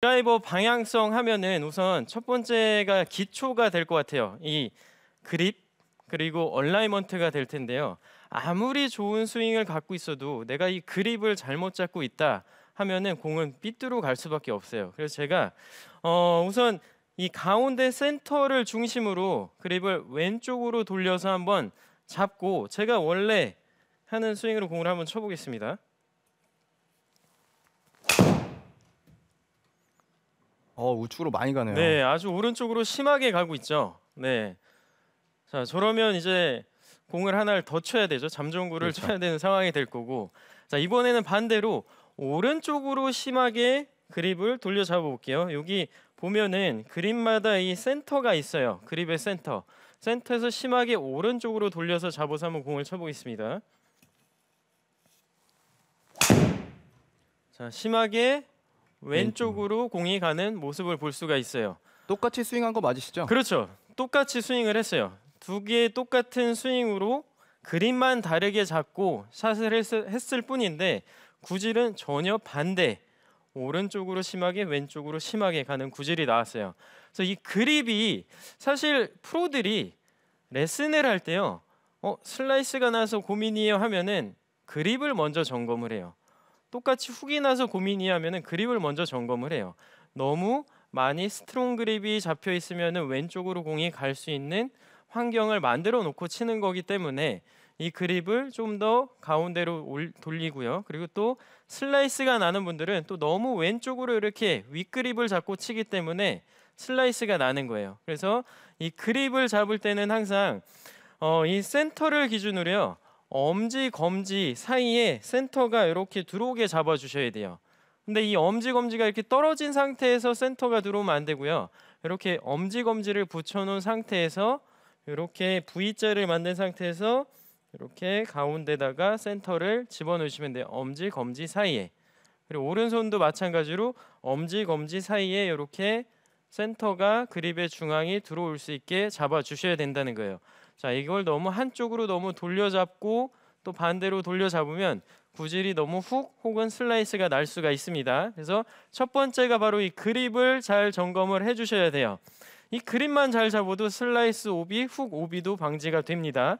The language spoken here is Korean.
드라이버 방향성 하면은 우선 첫 번째가 기초가 될 것 같아요. 이 그립 그리고 얼라이먼트가 될 텐데요. 아무리 좋은 스윙을 갖고 있어도 내가 이 그립을 잘못 잡고 있다 하면은 공은 삐뚤어 갈 수밖에 없어요. 그래서 제가 어 우선 이 가운데 센터를 중심으로 그립을 왼쪽으로 돌려서 한번 잡고 제가 원래 하는 스윙으로 공을 한번 쳐보겠습니다. 어 우측으로 많이 가네요. 네, 아주 오른쪽으로 심하게 가고 있죠. 네. 자, 저러면 이제 공을 하나를 더 쳐야 되죠. 잠정구를 그렇죠. 쳐야 되는 상황이 될 거고. 자, 이번에는 반대로 오른쪽으로 심하게 그립을 돌려 잡아 볼게요. 여기 보면은 그립마다 이 센터가 있어요. 그립의 센터. 센터에서 심하게 오른쪽으로 돌려서 잡아서 한번 공을 쳐 보겠습니다. 자, 심하게 왼쪽으로 공이 가는 모습을 볼 수가 있어요. 똑같이 스윙한 거 맞으시죠? 그렇죠. 똑같이 스윙을 했어요. 두 개의 똑같은 스윙으로 그림만 다르게 잡고 샷을 했, 했을 뿐인데 구질은 전혀 반대. 오른쪽으로 심하게 왼쪽으로 심하게 가는 구질이 나왔어요. 그래서 이 그립이 사실 프로들이 레슨을 할 때요. 어, 슬라이스가 나서 고민이에요 하면은 그립을 먼저 점검을 해요. 똑같이 훅이 나서 고민이 하면은 그립을 먼저 점검을 해요. 너무 많이 스트롱 그립이 잡혀 있으면은 왼쪽으로 공이 갈 수 있는 환경을 만들어 놓고 치는 거기 때문에 이 그립을 좀 더 가운데로 올, 돌리고요. 그리고 또 슬라이스가 나는 분들은 또 너무 왼쪽으로 이렇게 윗그립을 잡고 치기 때문에 슬라이스가 나는 거예요. 그래서 이 그립을 잡을 때는 항상 어, 이 센터를 기준으로요. 엄지 검지 사이에 센터가 이렇게 들어오게 잡아 주셔야 돼요. 근데 이 엄지 검지가 이렇게 떨어진 상태에서 센터가 들어오면 안 되고요. 이렇게 엄지 검지를 붙여 놓은 상태에서 이렇게 V자를 만든 상태에서 이렇게 가운데다가 센터를 집어넣으시면 돼요. 엄지 검지 사이에. 그리고 오른손도 마찬가지로 엄지 검지 사이에 이렇게 센터가 그립의 중앙이 들어올 수 있게 잡아 주셔야 된다는 거예요. 자, 이걸 너무 한쪽으로 너무 돌려잡고 또 반대로 돌려잡으면 구질이 너무 훅 혹은 슬라이스가 날 수가 있습니다. 그래서 첫 번째가 바로 이 그립을 잘 점검을 해 주셔야 돼요. 이 그립만 잘 잡아도 슬라이스 오비, 훅 오비도 방지가 됩니다.